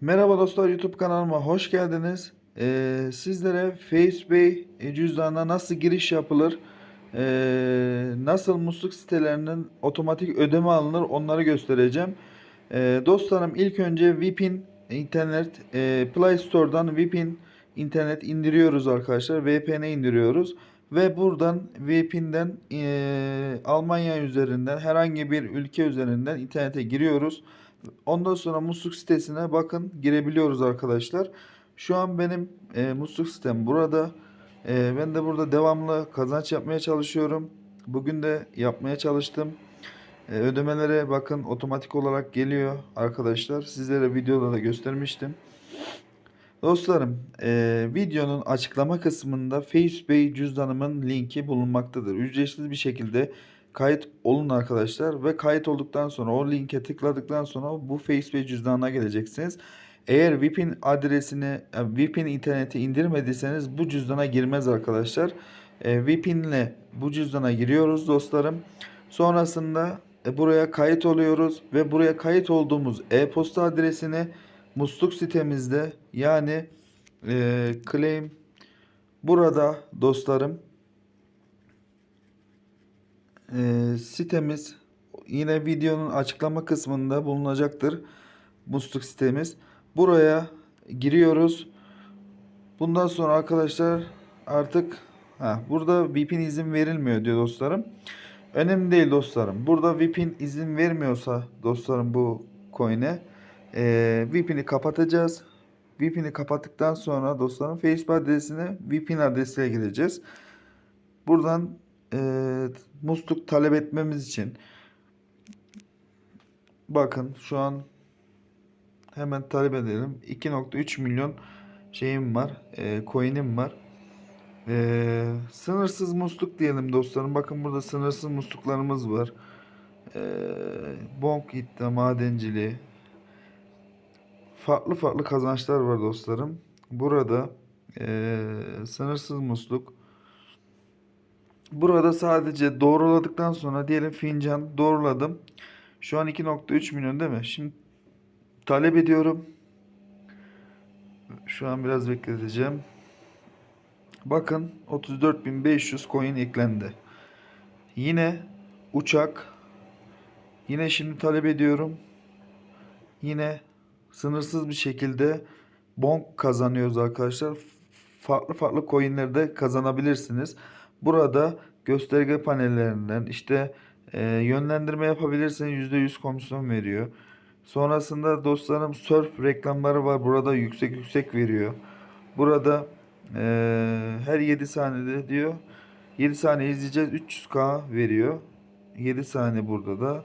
Merhaba dostlar YouTube kanalıma hoş geldiniz. Ee, sizlere FacePay cüzdanına nasıl giriş yapılır, ee, nasıl musluk sitelerinin otomatik ödeme alınır onları göstereceğim. Ee, dostlarım ilk önce VPN internet ee, Play Store'dan VPN internet indiriyoruz arkadaşlar. VPN indiriyoruz ve buradan VPN'den ee, Almanya üzerinden herhangi bir ülke üzerinden internete giriyoruz. Ondan sonra musluk sitesine bakın girebiliyoruz arkadaşlar. Şu an benim e, musluk sitem burada. E, ben de burada devamlı kazanç yapmaya çalışıyorum. Bugün de yapmaya çalıştım. E, ödemelere bakın otomatik olarak geliyor arkadaşlar. Sizlere videoda da göstermiştim. Dostlarım, e, videonun açıklama kısmında FacePay cüzdanımın linki bulunmaktadır. Ücretsiz bir şekilde kayıt olun arkadaşlar ve kayıt olduktan sonra o linke tıkladıktan sonra bu FacePay cüzdanına geleceksiniz. Eğer VPN adresini, e, VPN interneti indirmediyseniz bu cüzdana girmez arkadaşlar. E, VPN ile bu cüzdana giriyoruz dostlarım. Sonrasında e, buraya kayıt oluyoruz ve buraya kayıt olduğumuz e-posta adresini musluk sitemizde yani e, claim burada dostlarım e, sitemiz yine videonun açıklama kısmında bulunacaktır musluk sitemiz. Buraya giriyoruz. Bundan sonra arkadaşlar artık ha, burada VPN izin verilmiyor diyor dostlarım. Önemli değil dostlarım. Burada VPN izin vermiyorsa dostlarım bu coin'e e, VPN'i kapatacağız. VPN'i kapattıktan sonra dostlarım Facebook adresine VPN adresiyle gireceğiz. Buradan e, musluk talep etmemiz için bakın şu an hemen talep edelim. 2.3 milyon şeyim var. E, coin'im var. E, sınırsız musluk diyelim dostlarım. Bakın burada sınırsız musluklarımız var. E, bonk iddia madenciliği. Farklı farklı kazançlar var dostlarım. Burada e, sınırsız musluk. Burada sadece doğruladıktan sonra diyelim fincan doğruladım. Şu an 2.3 milyon değil mi? Şimdi talep ediyorum. Şu an biraz bekleteceğim. Bakın 34.500 coin eklendi. Yine uçak. Yine şimdi talep ediyorum. Yine sınırsız bir şekilde bonk kazanıyoruz arkadaşlar. Farklı farklı coinlerde kazanabilirsiniz. Burada gösterge panellerinden işte e, yönlendirme yapabilirsiniz %100 komisyon veriyor. Sonrasında dostlarım surf reklamları var. Burada yüksek yüksek veriyor. Burada e, her 7 saniyede diyor 7 saniye izleyeceğiz 300k veriyor. 7 saniye burada da.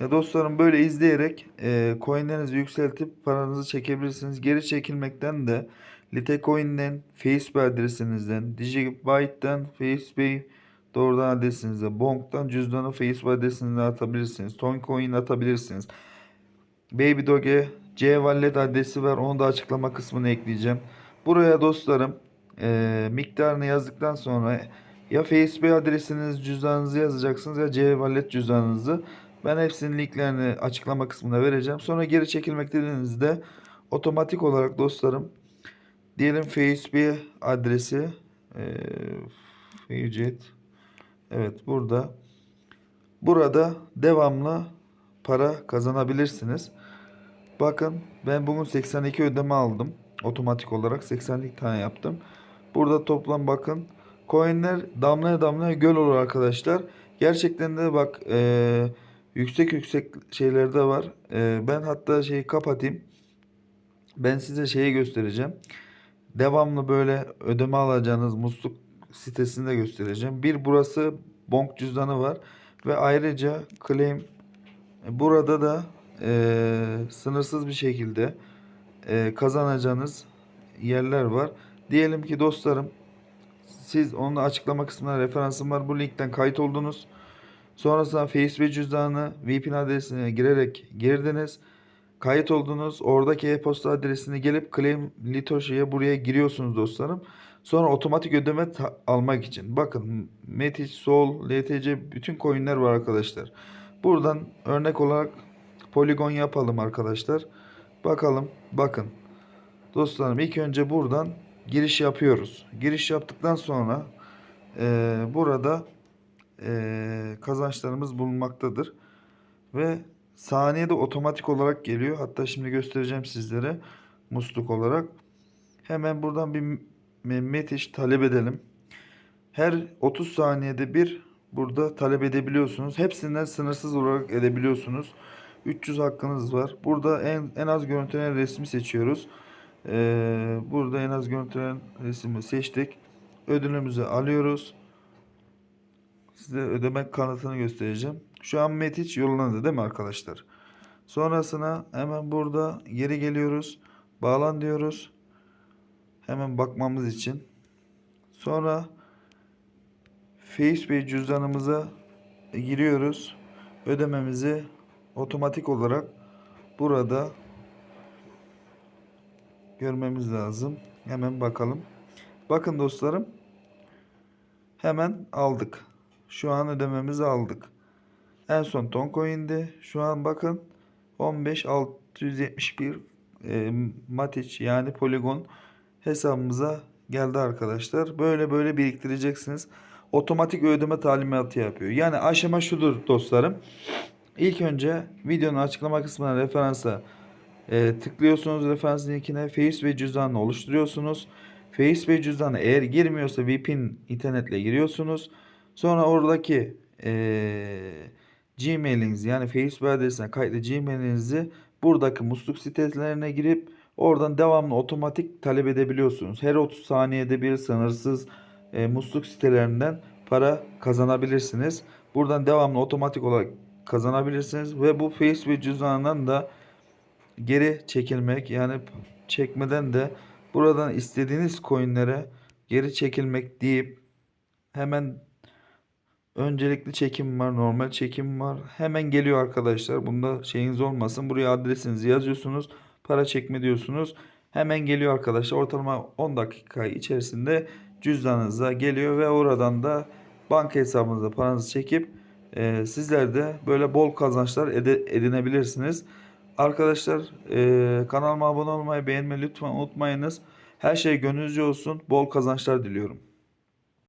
Ya dostlarım böyle izleyerek e, coinlerinizi yükseltip paranızı çekebilirsiniz. Geri çekilmekten de Litecoin'den, Facebook adresinizden, Digibyte'den, Facebook doğrudan adresinize, Bonk'tan cüzdanı Facebook adresinize atabilirsiniz. Toncoin atabilirsiniz. Babydoge C Wallet adresi var. Onu da açıklama kısmına ekleyeceğim. Buraya dostlarım e, miktarını yazdıktan sonra ya Facebook adresiniz cüzdanınızı yazacaksınız ya C Wallet cüzdanınızı. Ben hepsinin linklerini açıklama kısmına vereceğim. Sonra geri çekilmek dediğinizde otomatik olarak dostlarım diyelim Facebook adresi e, evet burada burada devamlı para kazanabilirsiniz. Bakın ben bugün 82 ödeme aldım. Otomatik olarak 82 tane yaptım. Burada toplam bakın coinler damlaya damlaya göl olur arkadaşlar. Gerçekten de bak e, yüksek yüksek şeyler de var. E, ben hatta şeyi kapatayım. Ben size şeyi göstereceğim. Devamlı böyle ödeme alacağınız musluk sitesini de göstereceğim. Bir burası bonk cüzdanı var. Ve ayrıca claim burada da e, sınırsız bir şekilde e, kazanacağınız yerler var. Diyelim ki dostlarım siz onun açıklama kısmına referansım var. Bu linkten kayıt oldunuz. Sonrasında Facebook cüzdanı VPN adresine girerek girdiniz. Kayıt oldunuz. Oradaki e-posta adresine gelip Claim Litoşi'ye buraya giriyorsunuz dostlarım. Sonra otomatik ödeme almak için. Bakın Metis, Sol, LTC bütün coinler var arkadaşlar. Buradan örnek olarak Polygon yapalım arkadaşlar. Bakalım. Bakın. Dostlarım ilk önce buradan giriş yapıyoruz. Giriş yaptıktan sonra eee, burada eee, kazançlarımız bulunmaktadır. Ve saniyede otomatik olarak geliyor. Hatta şimdi göstereceğim sizlere musluk olarak. Hemen buradan bir Mehmet talep edelim. Her 30 saniyede bir burada talep edebiliyorsunuz. Hepsinden sınırsız olarak edebiliyorsunuz. 300 hakkınız var. Burada en, en az görüntülenen resmi seçiyoruz. Ee, burada en az görüntülenen resmi seçtik. Ödülümüzü alıyoruz. Size ödeme kanıtını göstereceğim. Şu an Metiç yollandı değil mi arkadaşlar? Sonrasına hemen burada geri geliyoruz. Bağlan diyoruz. Hemen bakmamız için. Sonra Facebook cüzdanımıza giriyoruz. Ödememizi otomatik olarak burada görmemiz lazım. Hemen bakalım. Bakın dostlarım. Hemen aldık. Şu an ödememizi aldık. En son Toncoin'di. Şu an bakın 15671 e, Matic yani Polygon hesabımıza geldi arkadaşlar. Böyle böyle biriktireceksiniz. Otomatik ödeme talimatı yapıyor. Yani aşama şudur dostlarım. İlk önce videonun açıklama kısmına referansa e, tıklıyorsunuz referans linkine Face ve cüzdanını oluşturuyorsunuz. Face ve cüzdanı eğer girmiyorsa VPN internetle giriyorsunuz. Sonra oradaki e, Gmail'iniz yani Facebook adresine kayıtlı Gmail'inizi buradaki musluk sitelerine girip oradan devamlı otomatik talep edebiliyorsunuz. Her 30 saniyede bir sınırsız e, musluk sitelerinden para kazanabilirsiniz. Buradan devamlı otomatik olarak kazanabilirsiniz ve bu Facebook cüzdanından da geri çekilmek yani çekmeden de buradan istediğiniz coinlere geri çekilmek deyip hemen öncelikli çekim var, normal çekim var. Hemen geliyor arkadaşlar. Bunda şeyiniz olmasın. Buraya adresinizi yazıyorsunuz. Para çekme diyorsunuz. Hemen geliyor arkadaşlar. Ortalama 10 dakika içerisinde cüzdanınıza geliyor ve oradan da banka hesabınıza paranızı çekip e, sizler de böyle bol kazançlar edinebilirsiniz. Arkadaşlar e, kanalıma abone olmayı, beğenmeyi lütfen unutmayınız. Her şey gönlünüzce olsun. Bol kazançlar diliyorum.